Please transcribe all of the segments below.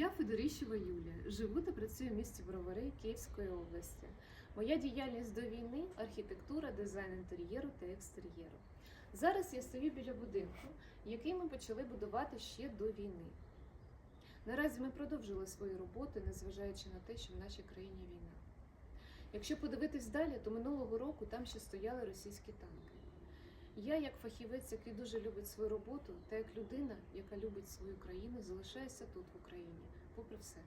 Я Федоріщева Юлія, живу та працюю в місті Бровари Київської області. Моя діяльність до війни архітектура, дизайн інтер'єру та екстер'єру. Зараз я стою біля будинку, який ми почали будувати ще до війни. Наразі ми продовжили свою роботу, незважаючи на те, що в нашій країні війна. Якщо подивитись далі, то минулого року там ще стояли російські танки. Я, як фахівець, який дуже любить свою роботу, та як людина, яка любить свою країну, залишаюся тут, в Україні, попри все.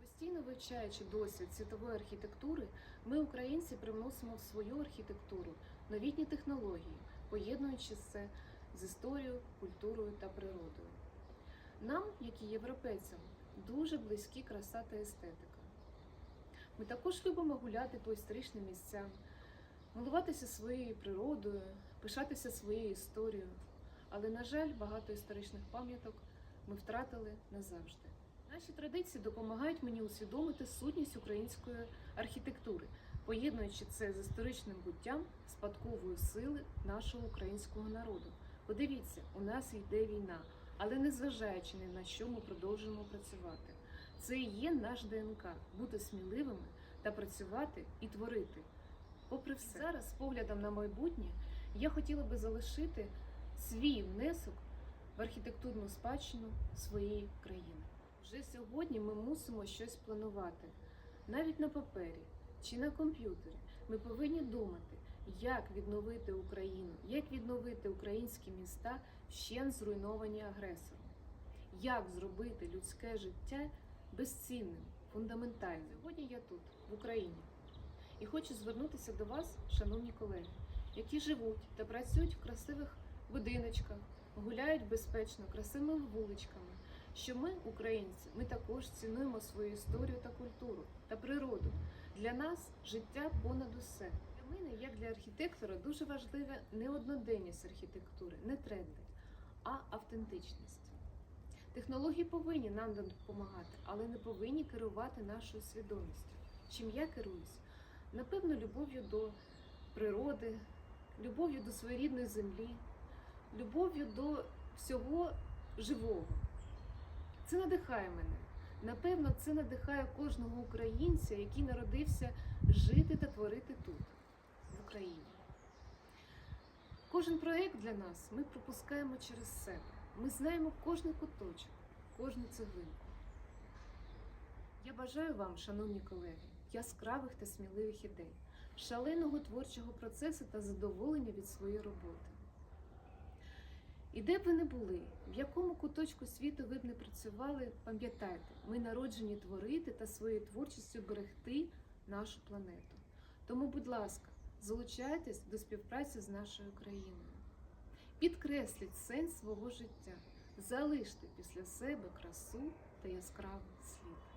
Постійно вивчаючи досвід світової архітектури, ми, українці, привносимо в свою архітектуру новітні технології, поєднуючи це з історією, культурою та природою. Нам, як і європейцям, дуже близькі краса та естетика. Ми також любимо гуляти по історичним місцям, милуватися своєю природою, пишатися своєю історією. Але, на жаль, багато історичних пам'яток ми втратили назавжди. Наші традиції допомагають мені усвідомити сутність української архітектури, поєднуючи це з історичним буттям спадкової сили нашого українського народу. Подивіться, у нас йде війна, але незважаючи ні на що ми продовжуємо працювати. Це і є наш ДНК бути сміливими та працювати і творити. Попри все, зараз, з поглядом на майбутнє, я хотіла би залишити свій внесок в архітектурну спадщину своєї країни. Вже сьогодні ми мусимо щось планувати. Навіть на папері чи на комп'ютері ми повинні думати, як відновити Україну, як відновити українські міста вщен зруйновані агресором, як зробити людське життя безцінним, фундаментальним. Сьогодні я тут, в Україні, і хочу звернутися до вас, шановні колеги, які живуть та працюють в красивих будиночках, гуляють безпечно, красивими вуличками. Що ми, українці, ми також цінуємо свою історію та культуру та природу. Для нас життя понад усе. Для мене, як для архітектора, дуже важлива не одноденність архітектури, не тренди, а автентичність. Технології повинні нам допомагати, але не повинні керувати нашою свідомістю. Чим я керуюсь? Напевно, любов'ю до природи, любов'ю до своєї рідної землі, любов'ю до всього живого. Це надихає мене. Напевно, це надихає кожного українця, який народився жити та творити тут, в Україні. Кожен проєкт для нас ми пропускаємо через себе. Ми знаємо кожний куточок, кожну цеглинку. Я бажаю вам, шановні колеги, яскравих та сміливих ідей, шаленого творчого процесу та задоволення від своєї роботи. І де б ви не були, в якому куточку світу ви б не працювали, пам'ятайте, ми народжені творити та своєю творчістю берегти нашу планету. Тому, будь ласка, залучайтесь до співпраці з нашою країною. Підкресліть сенс свого життя, залиште після себе красу та яскравий слід.